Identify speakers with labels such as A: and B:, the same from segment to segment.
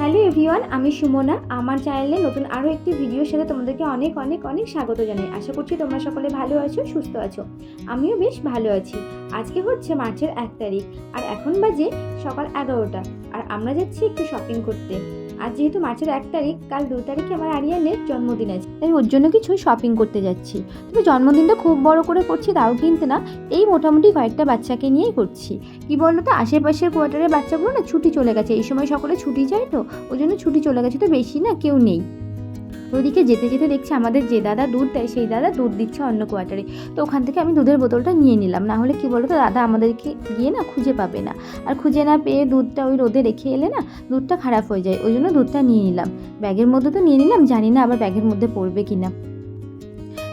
A: Hello everyone, আমি সুমনা। আমার চ্যানেলে নতুন আরও একটি ভিডিওর সাথে তোমাদেরকে অনেক অনেক অনেক স্বাগত জানাই। আশা করছি তোমরা সকলে ভালো আছো, সুস্থ আছো। আমিও বেশ ভালো আছি। আজকে হচ্ছে মার্চের এক তারিখ, আর এখন বাজে সকাল এগারোটা। আর আমরা যাচ্ছি একটু শপিং করতে। আজ যেহেতু মার্চের এক তারিখ, কাল দু তারিখে আমার আরিয়ানের জন্মদিন আছে, তাই ওর জন্য কিছু শপিং করতে যাচ্ছি। তবে জন্মদিনটা খুব বড় করে করছি, তাও কিন্তু না, এই মোটামুটি কয়েকটা বাচ্চাকে নিয়েই করছি। কি বলল তো আশেপাশের কোয়ার্টারের বাচ্চাগুলো না ছুটি চলে গেছে, এই সময় সকলে ছুটি যায় তো, ওই জন্য ছুটি চলে গেছে তো বেশি না, কেউ নেই। তো ওদিকে যেতে যেতে দেখছি আমাদের যে দাদা দুধ দেয়, সেই দাদা দুধ দিচ্ছে অন্য কোয়ার্টারে তো ওখান থেকে আমি দুধের বোতলটা নিয়ে নিলাম। না হলে কি বলতো, দাদা আমাদেরকে গিয়ে না খুঁজে পাবে না। আর খুঁজে না পেয়ে দুধটা ওই রোদে রেখে এলে না দুধটা খারাপ হয়ে যায়। ওই জন্য দুধটা নিয়ে নিলাম। ব্যাগের মধ্যে তো নিয়ে নিলাম, জানি না আবার ব্যাগের মধ্যে পড়বে কি না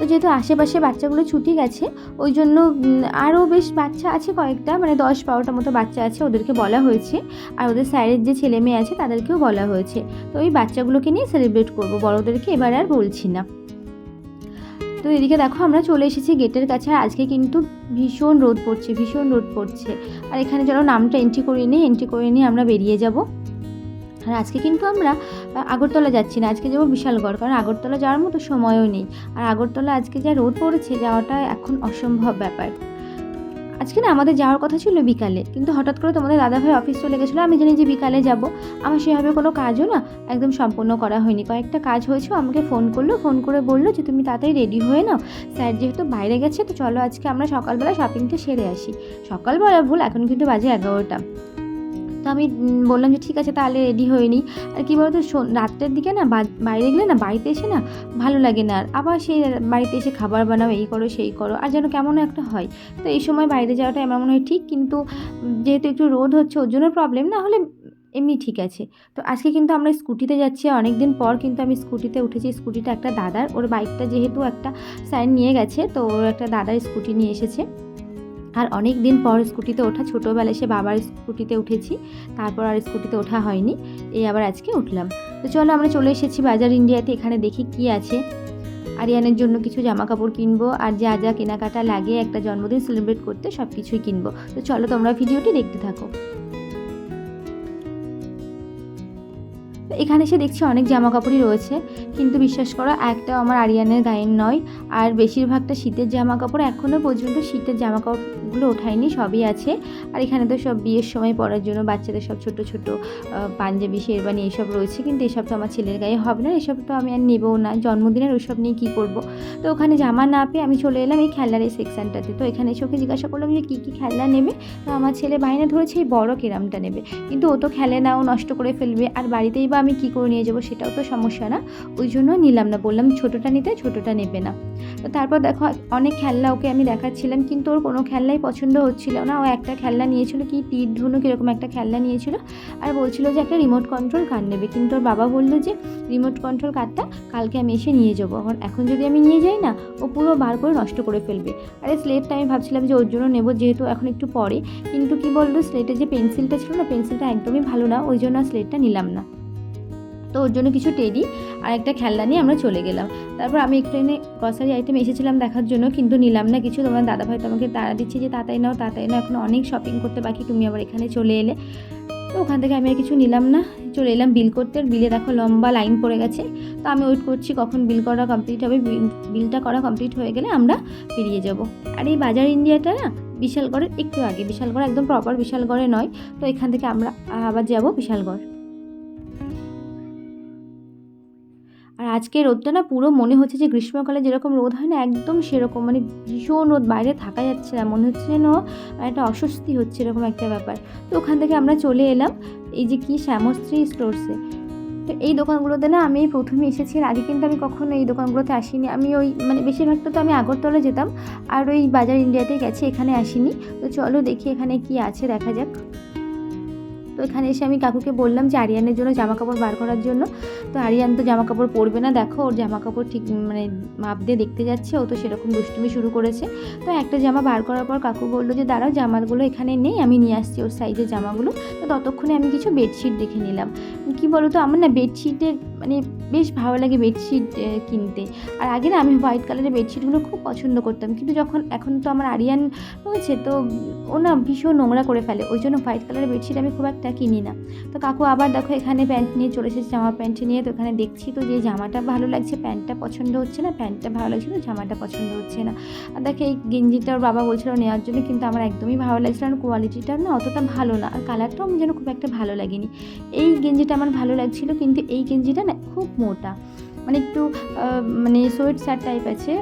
A: তো যেহেতু আশেপাশে বাচ্চাগুলো ছুটি গেছে, ওই জন্য আরও বেশ বাচ্চা আছে কয়েকটা মানে দশ বারোটা মতো বাচ্চা আছে ওদেরকে বলা হয়েছে। আর ওদের স্যারের যে ছেলে মেয়ে আছে তাদেরকেও বলা হয়েছে। তো ওই বাচ্চাগুলোকে নিয়ে সেলিব্রেট করব, বড়োদেরকে এবার আর বলছি না। তো এদিকে দেখো, আমরা চলে এসেছি গেটের কাছে, আর আজকে কিন্তু ভীষণ রোদ পড়ছে, ভীষণ রোদ পড়ছে। আর এখানে চলো, নামটা এন্ট্রি করিয়ে নিই এন্ট্রি করিয়ে নিয়ে আমরা বেরিয়ে যাব। আর আজকে কিন্তু আমরা আগরতলা যাচ্ছি না, আজকে যাব বিশালগড়, কারণ আগরতলা যাওয়ার মতো সময়ও নেই। আর আগরতলা আজকে যা রোদ পড়েছে, যাওয়াটা এখন অসম্ভব ব্যাপার। আজকে না আমাদের যাওয়ার কথা ছিল বিকালে, কিন্তু হঠাৎ করে তোমাদের দাদাভাই অফিস চলে গেছিল, আমি জানি যে বিকালে যাব। আমার সেভাবে কোনো কাজও না একদম সম্পূর্ণ করা হয়নি। কয়েকটা কাজ হয়েছে আমাকে ফোন করল, ফোন করে বলল যে তুমি তাড়াতাড়ি রেডি হয়ে নাও। স্যার যেহেতু বাইরে গেছে, তো চলো আজকে আমরা সকালবেলা শপিংটা সেরে আসি। সকালবেলা ভুল, এখন কিন্তু বাজে এগারোটা। আমি বললাম যে ঠিক আছে, তাহলে রেডি হয়ে নিই আর কী বলতো রাত্রের দিকে না বাইরে গেলে না, বাড়িতে এসে না, ভালো লাগে না। আর আবার সেই বাড়িতে এসে খাবার বানাও, এই করো, সেই করো, আর যেন কেমন একটা হয়। তো এই সময় বাইরে যাওয়াটা আমার মনে হয় ঠিক, কিন্তু যেহেতু একটু রোদ হচ্ছে, ওর জন্য প্রবলেম না হলে এমনি ঠিক আছে। তো আজকে কিন্তু আমরা স্কুটিতে যাচ্ছি অনেক দিন পর কিন্তু আমি স্কুটিতে উঠেছি। স্কুটিটা একটা দাদার, ওর বাইকটা যেহেতু একটা সাইন নিয়ে গেছে, তো ওর একটা দাদার স্কুটি নিয়ে এসেছে। আর অনেক দিন পর স্কুটিতে ওঠা, ছোটোবেলায় সে বাবার স্কুটিতে উঠেছি, তারপর আর স্কুটিতে ওঠা হয়নি, এই আবার আজকে উঠলাম। তো চলো আমরা চলে এসেছি বাজার ইন্ডিয়াতে, এখানে দেখি কি আছে। আরিয়ানের জন্য কিছু জামা কাপড় কিনবো, আর যা যা কেনাকাটা লাগে, একটা জন্মদিন সেলিব্রেট করতে সব কিছুই কিনবো। তো চলো তোমরা ভিডিওটি দেখতে থাকো। এখানে এসে দেখছি অনেক জামা কাপড়ই রয়েছে। কিন্তু বিশ্বাস করো, একটাও আমার আরিয়ানের গায়ের নয়। আর বেশিরভাগটা শীতের জামা কাপড় এখনও পর্যন্ত শীতের জামা কাপড়গুলো ওঠায়নি, সবই আছে। আর এখানে তো সব বিয়ের সময় পরার জন্য বাচ্চাদের সব ছোট ছোট পাঞ্জাবি শেরবানি এসব রয়েছে। কিন্তু এসব তো আমার ছেলের গায়ে হবে না, এসব তো আমি আর নেবও না। জন্মদিনের ওইসব নিয়ে কী করব? তো ওখানে জামা না পেয়ে আমি চলে এলাম এই খেলনার এই সেকশানটাতে তো এখানে এসে ওকে জিজ্ঞাসা করলাম যে, কী কী খেলনা নেবে? তো আমার ছেলে বাইরে ধরেছে, এই বড় কেরামটা নেবে। কিন্তু ও তো খেলে না, ও নষ্ট করে ফেলবে। আর বাড়িতেই বা আমি কী করে নিয়ে যাব সেটাও তো সমস্যা না। ওই জন্য নিলাম না, বললাম ছোটোটা নিতে, ছোটোটা নেবে না। তো তারপর দেখো, অনেক খেলনা ওকে আমি দেখাচ্ছিলাম, কিন্তু ওর কোনো খেলনাই পছন্দ হচ্ছিল না। ও একটা খেলনা নিয়েছিল কি, তীর ধনুক এরকম একটা খেলনা নিয়েছিল। আর বলছিল যে একটা রিমোট কন্ট্রোল কার নেবে। কিন্তু ওর বাবা বলল যে রিমোট কন্ট্রোল কারটা কালকে আমি এসে নিয়ে যাব। এখন এখন যদি আমি নিয়ে যাই না, ও পুরো বার করে নষ্ট করে ফেলবে। আর এই স্লেটটা আমি ভাবছিলাম যে ওর জন্য নেব, যেহেতু এখন একটু পরে। কিন্তু কি বলল স্লেটের যে পেন্সিলটা ছিল না পেন্সিলটা একদমই ভালো না, ওই জন্য স্লেটটা নিলাম না। তো ওর জন্য কিছু টেডি আর একটা খেলনা নিয়ে আমরা চলে গেলাম। তারপর আমি একটু এনে গ্রসারি আইটেম এসেছিলাম দেখার জন্য, কিন্তু নিলাম না কিছু। তোমার দাদাভাই তো আমাকে তাড়া দিচ্ছে যে, তাড়াতাড়ি নাও তাড়াতাড়ি নাও, এখন অনেক শপিং করতে বাকি, তুমি আবার এখানে চলে এলে। তো ওখান থেকে আমি আর কিছু নিলাম না, চলে এলাম বিল করতে। আর বিলে দেখো লম্বা লাইন পড়ে গেছে। তো আমি ওয়েট করছি কখন বিল করা কমপ্লিট হবে। বিল- বিলটা করা কমপ্লিট হয়ে গেলে আমরা বেরিয়ে যাব। আর এই বাজার ইন্ডিয়াটা না, বিশালগড়ের একটু আগে। বিশালগড় একদম প্রপার বিশালগড়ে নয়। তো এখান থেকে আমরা আবার যাব বিশালগড়। আজকে রোদটা না পুরো মনে হচ্ছে যে গ্রীষ্মকালে যেরকম রোদ হয় না, একদম সেরকম। মানে ভীষণ রোদ, বাইরে থাকা যাচ্ছে না, মনে হচ্ছে যেন একটা অস্বস্তি হচ্ছে এরকম একটা ব্যাপার। তো ওখান থেকে আমরা চলে এলাম এই যে কি শ্যামশ্রী স্টোরসে তো এই দোকানগুলোতে না আমি প্রথমে এসেছি, এর আগে কিন্তু আমি কখনো এই দোকানগুলোতে আসিনি। আমি ওই মানে বেশিরভাগটা তো আমি আগরতলা যেতাম আর ওই বাজার ইন্ডিয়াতে গেছি, এখানে আসিনি। তো চলো দেখি এখানে কি আছে, দেখা যাক। তো এখানে এসে আমি কাকুকে বললাম যে আরিয়ানের জন্য জামা কাপড় বার করার জন্য। তো আরিয়ান তো জামা কাপড় পরবে না, দেখো, ওর জামা কাপড় ঠিক মানে মাপ দিয়ে দেখতে যাচ্ছে, ও তো সেরকম দুষ্টুমি শুরু করেছে। তো একটা জামা বার করার পর কাকু বলল যে, দাঁড়াও, জামাগুলো এখানে নেই আমি নিয়ে আসছি ওর সাইজের জামাগুলো। তো ততক্ষণে আমি কিছু বেডশিট দেখে নিলাম। কি বলো তো আমার না বেডশিটের মানে বেশ ভালো লাগে বেডশিট কিনতে। আর আগে না আমি হোয়াইট কালারের বেডশিটগুলো খুব পছন্দ করতাম। কিন্তু যখন, এখন তো আমার আরিয়ান হয়েছে তো ও না ভীষণ নোংরা করে ফেলে। ওই জন্য হোয়াইট কালারের বেডশিট আমি খুব একটা কিনি না। তো কাকু আবার দেখো এখানে প্যান্ট নিয়ে চলে এসেছে, জামা প্যান্ট নিয়ে। তো এখানে দেখছি তো যে জামাটা ভালো লাগছে প্যান্টটা পছন্দ হচ্ছে না প্যান্টটা ভালো লাগছে তো জামাটা পছন্দ হচ্ছে না। আর দেখে এই গেঞ্জিটা ওর বাবা বলছিল নেওয়ার জন্য, কিন্তু আমার একদমই ভালো লাগছিল না কোয়ালিটিটা না অতটা ভালো না। আর কালারটাও আমার যেন খুব একটা ভালো লাগেনি। এই গেঞ্জিটা আমার ভালো লাগছিল, কিন্তু এই গেঞ্জিটা না খুব মোটা। মানে একটু মানে সোয়েট শার্ট টাইপ আছে,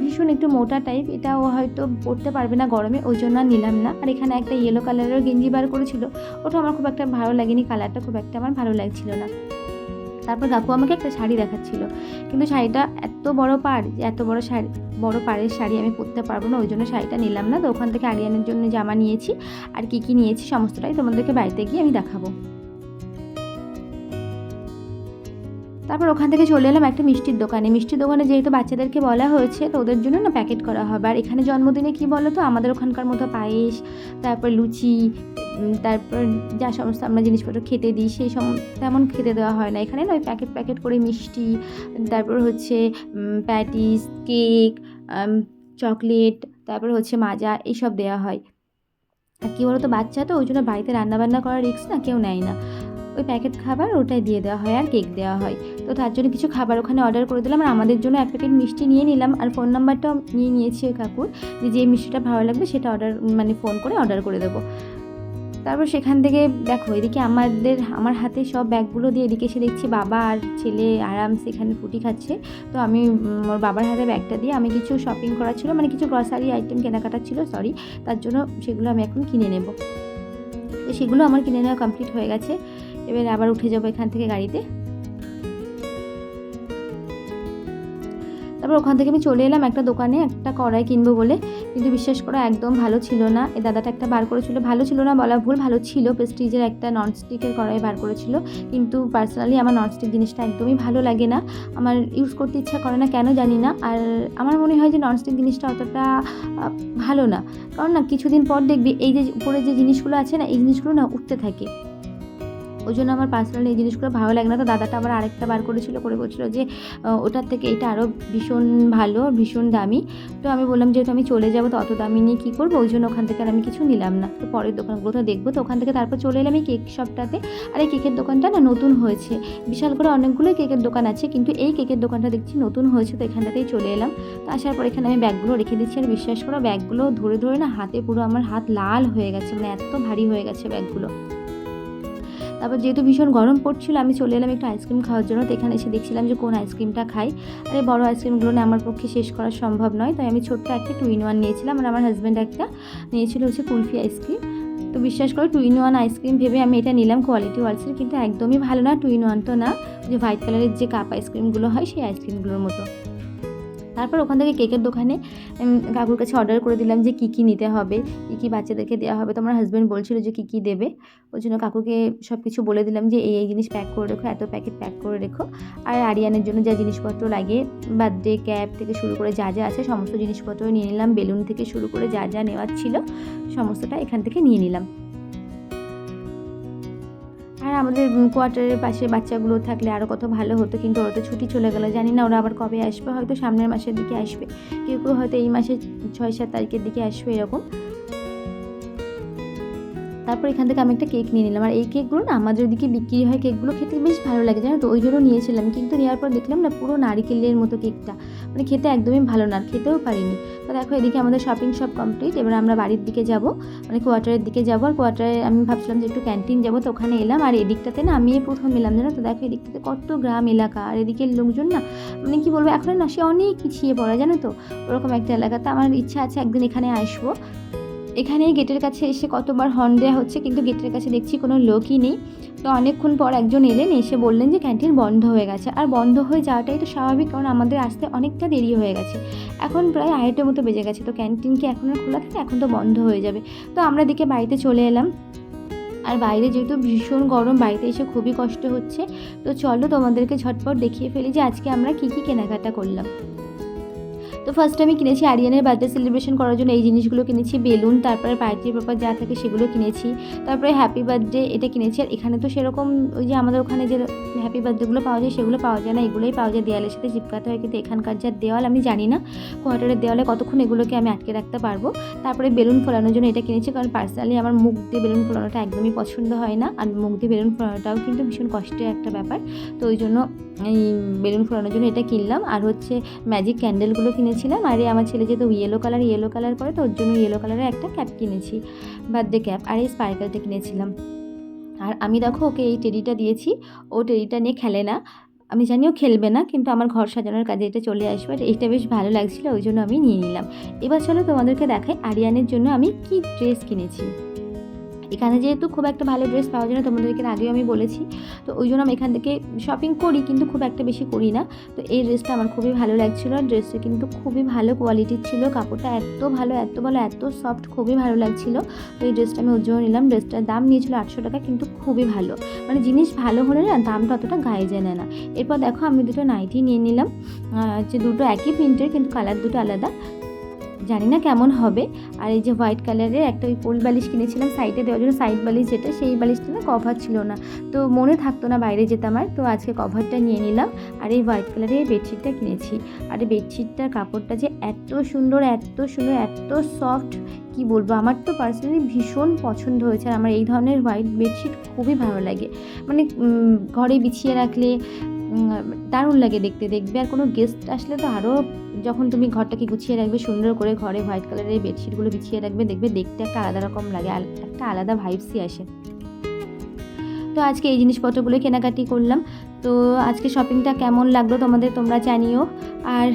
A: ভীষণ একটু মোটা টাইপ এটাও হয়তো পরতে পারবে না গরমে, ওই জন্য নিলাম না। আর এখানে একটা ইয়েলো কালারের গেঞ্জি বার করেছিল, ওটা আমার খুব একটা ভালো লাগেনি কালারটা খুব একটা আমার ভালো লাগছিল না। তারপর কাকু আমাকে একটা শাড়ি দেখাচ্ছিল, কিন্তু শাড়িটা এত বড় পাড়, যে এত বড় শাড়ি, বড় পাড়ের শাড়ি আমি পরতে পারব না, ওই জন্য শাড়িটা নিলাম না, তো ওখান থেকে আরিয়ানের জন্য জামা নিয়েছি, আর কী কী নিয়েছি, সমস্তটাই তোমাদেরকে বাড়িতে গিয়ে আমি দেখাবো। তারপর ওখান থেকে চলে এলাম একটা মিষ্টির দোকানে। মিষ্টির দোকানে যেহেতু বাচ্চাদেরকে বলা হয়েছে, তো ওদের জন্য না প্যাকেট করা হবে। আর এখানে জন্মদিনে কি বলো তো? আমাদের ওখানকার মতো পায়েস, তারপর লুচি তারপর যা সমস্ত আমরা জিনিসপত্র খেতে দিই, সেই সম, তেমন খেতে দেওয়া হয় না। এখানে না ওই প্যাকেট প্যাকেট করে মিষ্টি, তারপর হচ্ছে প্যাটিস, কেক চকলেট, তারপর হচ্ছে মাজা, এইসব দেওয়া হয়। আর কী বলো তো বাচ্চা তো, ওই জন্য বাড়িতে রান্নাবান্না করার রিস্ক না, কেউ নেয় না। ওই প্যাকেট খাবার ওটাই দিয়ে দেওয়া হয় আর কেক দেওয়া হয়। তো তার জন্য কিছু খাবার ওখানে অর্ডার করে দিলাম আর আমাদের জন্য এক প্যাকেট মিষ্টি নিয়ে নিলাম আর ফোন নাম্বারটাও নিয়ে নিয়েছি ওই কাকুর যে যে মিষ্টিটা ভালো লাগবে সেটা অর্ডার মানে ফোন করে অর্ডার করে দেবো। তারপর সেখান থেকে দেখো এদিকে আমাদের, আমার হাতে সব ব্যাগগুলো দিয়ে এদিকে এসে দেখছি বাবা আর ছেলে আরামসে এখানে ফুটি খাচ্ছে। তো আমি ওর বাবার হাতে ব্যাগটা দিয়ে আমি কিছু শপিং করা ছিল মানে কিছু গ্রসারি আইটেম কেনাকাটা ছিল সরি তার জন্য সেগুলো আমি এখন কিনে নেব। তো সেগুলো আমার কিনে নেওয়া কমপ্লিট হয়ে গেছে। এবার আবার উঠে যাব এখান থেকে গাড়িতে। তারপর ওখান থেকে আমি চলে এলাম একটা দোকানে, একটা কড়াই কিনবো বলে। কিন্তু বিশ্বাস করা, একদম ভালো ছিল না। এই দাদাটা একটা বার করেছিল। ভালো ছিল না বলা ভুল, ভালো ছিল। প্রেস্টিজের একটা ননস্টিকের কড়াই বার করেছিল। কিন্তু পার্সোনালি আমার ননস্টিক জিনিসটা একদমই ভালো লাগে না। আমার ইউজ করতে ইচ্ছা করে না, কেন জানি না। আর আমার মনে হয় যে ননস্টিক জিনিসটা অতটা ভালো না। কারণ না, কিছুদিন পর দেখবি এই যে উপরে যে জিনিসগুলো আছে না, এই জিনিসগুলো না উঠতে থাকে। ওই জন্য আমার পার্সোনালি এই জিনিসগুলো ভালো লাগে না। তো দাদাটা আবার আরেকটা বার করেছিল, করে বলছিল যে ওটার থেকে এটা আরও ভীষণ ভালো, ভীষণ দামি। তো আমি বললাম, যেহেতু আমি চলে যাব, তো অত দামি নিয়ে কী করব? ওই জন্য ওখান থেকে আর আমি কিছু নিলাম না। তো পরের দোকানগুলো তো দেখব। তো ওখান থেকে তারপর চলে এলাম এই কেক শপটাতে। আর এই কেকের দোকানটা না নতুন হয়েছে। বিশাল করে অনেকগুলোই কেকের দোকান আছে, কিন্তু এই কেকের দোকানটা দেখছি নতুন হয়েছে, তো এখানটাতেই চলে এলাম। তো আসার পর এখানে আমি ব্যাগগুলো রেখে দিচ্ছি। আর বিশ্বাস করো, ব্যাগগুলো ধরে ধরে না হাতে পুরো আমার হাত লাল হয়ে গেছে মানে এত ভারী হয়ে গেছে ব্যাগগুলো। তারপর যেহেতু ভীষণ গরম পড়ছিল, আমি চলে এলাম একটু আইসক্রিম খাওয়ার জন্য। তো এখানে এসে দেখছিলাম যে কোন আইসক্রিমটা খাই। আর এই বড়ো আইসক্রিমগুলো না আমার পক্ষে শেষ করা সম্ভব নয়। তাই আমি ছোট্ট একটা টু ইন ওয়ান নিয়েছিলাম আর আমার হাজব্যান্ড একটা নিয়েছিল হচ্ছে কুলফি আইসক্রিম। তো বিশ্বাস করে, টু ইন ওয়ান আইসক্রিম ভেবে আমি এটা নিলাম কোয়ালিটি ওয়ালসের কিন্তু একদমই ভালো না, টু ইন ওয়ান তো না। যে হোয়াইট কালারের যে কাপ আইসক্রিমগুলো হয়, সেই আইসক্রিমগুলোর মতো। তারপর ওখান থেকে কেকের দোকানে কাকুর কাছে অর্ডার করে দিলাম যে কী কী নিতে হবে, কী কী বাচ্চাদেরকে দেওয়া হবে। তো আমার হাজব্যান্ড বলছিল যে কী কী দেবে। ওই জন্য কাকুকে সব কিছু বলে দিলাম যে এই এই জিনিস প্যাক করে রেখো, এত প্যাকেট প্যাক করে রেখো। আর আরিয়ানের জন্য যা জিনিসপত্র লাগে বার্থডে ক্যাপ থেকে শুরু করে যা যা আছে, সমস্ত জিনিসপত্র নিয়ে নিলাম। বেলুন থেকে শুরু করে যা যা নেওয়ার ছিল, সমস্তটা এখান থেকে নিয়ে নিলাম। আর আমাদের কোয়ার্টারের পাশে বাচ্চাগুলো থাকলে আরও কত ভালো হতো, কিন্তু ওরা তো ছুটি চলে গেলো, জানি না ওরা আবার কবে আসবে, হয়তো সামনের মাসের দিকে আসবে, কেউ কেউ হয়তো এই মাসের ছয় সাত তারিখের দিকে আসবে এরকম। তারপর এখান থেকে আমি একটা কেক নিয়ে নিলাম। আর এই কেকগুলো না আমাদের ওদিকে বিক্রি হয় কেকগুলো খেতে বেশ ভালো লাগে, জানো তো? ওই জন্য নিয়েছিলাম। কিন্তু নেওয়ার পর দেখলাম না পুরো নারিকেলের মতো কেকটা। মানে খেতে একদমই ভালো না খেতেও পারিনি। তো দেখো এদিকে আমাদের শপিং সব কমপ্লিট এবার আমরা বাড়ির দিকে যাব মানে কোয়ার্টারের দিকে যাব। আর কোয়ার্টারে আমি ভাবছিলাম যে একটু ক্যান্টিন যাব, তো ওখানে এলাম। আর এদিকটাতে না আমি প্রথম এলাম, জানো তো? দেখো এদিকটাতে কত গ্রাম এলাকা। আর এদিকের লোকজন না মানে কি বলব? এখন না সে অনেক পিছিয়ে পড়া, জানো তো? ওরকম একটা এলাকাতে আমার ইচ্ছা আছে একদিন এখানে আসব। এখানে গেটের কাছে এসে কতবার হর্ন দেওয়া হচ্ছে, কিন্তু গেটের কাছে দেখছি কোনো লোকই নেই। তো অনেকক্ষণ পর একজন এলেন, এসে বললেন যে ক্যান্টিন বন্ধ হয়ে গেছে। আর বন্ধ হয়ে যাওয়াটাই তো স্বাভাবিক, কারণ আমাদের আসতে অনেকটা দেরি হয়ে গেছে। এখন প্রায় আড়াইটের মতো বেজে গেছে, তো ক্যান্টিন কি এখন আর খোলা থাকে? এখন তো বন্ধ হয়ে যাবে। তো আমরা দিকে বাড়িতে চলে এলাম। আর বাইরে যেহেতু ভীষণ গরম, বাড়িতে এসে খুবই কষ্ট হচ্ছে। তো চলো তোমাদেরকে ঝটপট দেখিয়ে ফেলি যে আজকে আমরা কী কী কেনাকাটা করলাম। তো ফার্স্ট আমি কিনেছি আরিয়ানের বার্থডে সেলিব্রেশন করার জন্য এই জিনিসগুলো কিনেছি, বেলুন, তারপরে পার্টি পেপার যা থাকে সেগুলো কিনেছি, তারপরে হ্যাপি বার্থডে এটা কিনেছি। আর এখানে তো সেরকম ওই যে আমাদের ওখানে যে হ্যাপি বার্থডেগুলো পাওয়া যায় সেগুলো পাওয়া যায় না, এগুলোই পাওয়া যায়। দেওয়ালের সাথে চিপকাতে হয় কিন্তু এখানকার যা দেওয়াল আমি জানি না কোয়ার্টারের দেওয়ালে কতক্ষণ এগুলোকে আমি আটকে রাখতে পারব। তারপরে বেলুন ফোলানোর জন্য এটা কিনেছি কারণ পার্সোনালি আমার মুখ দিয়ে বেলুন ফোলানোটা একদমই পছন্দ হয় না। আর মুখ দিয়ে বেলুন ফোলানোটাও কিন্তু ভীষণ কষ্টের একটা ব্যাপার। তো ওই জন্য এই বেলুন ফোলানোর জন্য এটা কিনলাম। আর হচ্ছে ম্যাজিক ক্যান্ডেলগুলো কিনেছিলাম। আর আমার ছেলে যেহেতু ইয়েলো কালার ইয়েলো কালার করে তো ওর জন্য ইয়েলো কালারের একটা ক্যাপ কিনেছি বার্থডে ক্যাপ আর এই স্পার্কেলটা কিনেছিলাম। আর আমি দেখো ওকে এই টেডিটা দিয়েছি। ও টেডিটা নিয়ে খেলে না। আমি জানিও খেলবে না, কিন্তু আমার ঘর সাজানোর কাজে এটা চলে আসবে। আর এইটা বেশ ভালো লাগছিল, ওই জন্য আমি নিয়ে নিলাম। এবার চলো তোমাদেরকে দেখাই আরিয়ানের জন্য আমি কি ড্রেস কিনেছি। এখানে যেহেতু খুব একটা ভালো ড্রেস পাওয়া যায় না, তোমাদেরকে আগেও আমি বলেছি। তো ওই জন্য আমি এখান থেকে শপিং করি, কিন্তু খুব একটা বেশি করি না। তো এই ড্রেসটা আমার খুবই ভালো লাগছিল। আর ড্রেসটা কিন্তু খুবই ভালো কোয়ালিটির ছিল। কাপড়টা এত ভালো এত ভালো, এত সফট খুবই ভালো লাগছিল। তো এই ড্রেসটা আমি ওর জন্য নিলাম। ড্রেসটার দাম নিয়েছিল আটশো টাকা, কিন্তু খুবই ভালো। মানে জিনিস ভালো হলে না, দামটা অতটা গায়ে যায় না। এরপর দেখো আমি দুটো নাইটি নিয়ে নিলাম। যে দুটো একই প্রিন্টের কিন্তু কালার দুটো আলাদা। জানি না কেমন হবে। আর এই যে হোয়াইট কালারের একটা ওই কোল বালিশ কিনেছিলাম সাইডে দেওয়ার জন্য সাইড বালিশ যেটা, সেই বালিশটা না কভার ছিল না। তো মনে থাকতো না বাইরে যেতাম আর তো আজকে কভারটা নিয়ে নিলাম। আর এই হোয়াইট কালারের বেডশিটটা কিনেছি। আর এই বেডশিটটার কাপড়টা যে এত সুন্দর এত সুন্দর, এত সফট কি বলব? আমার তো পার্সোনালি ভীষণ পছন্দ হয়েছে। আর আমার এই ধরনের হোয়াইট বেডশিট খুবই ভালো লাগে। মানে ঘরে বিছিয়ে রাখলে দারুণ লাগে দেখতে, দেখবে। আর কোনো গেস্ট আসলে তো আরও যখন তুমি ঘরটাকে গুছিয়ে রাখবে, সুন্দর করে ঘরে হোয়াইট কালারের বেডশিটগুলো বিছিয়ে রাখবে, দেখবে দেখতে একটা আলাদা রকম লাগে একটা আলাদা ভাইবসই আসে। তো আজকে এই জিনিসপত্রগুলো কেনাকাটি করলাম। তো আজকে শপিংটা কেমন লাগল তোমাদের তোমরা জানিও। আর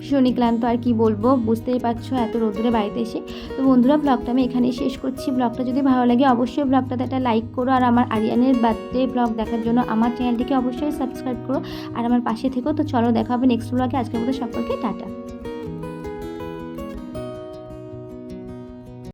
A: ভীষণই ক্লান্ত আর কি বলব? বুঝতেই পারছ, এত রোদ্রে বাড়িতে এসে। তো বন্ধুরা ব্লগটা আমি এখানে শেষ করছি। ব্লগটা যদি ভালো লাগে, অবশ্যই ব্লগটাতে একটা লাইক করো। আর আমার আরিয়ানের বার্থডে ব্লগ দেখার জন্য আমার চ্যানেলটিকে অবশ্যই সাবস্ক্রাইব করো। আর আমার পাশে থেকো। তো চলো, দেখা হবে নেক্সট ব্লগে আজকের মতো সকলকে টাটা।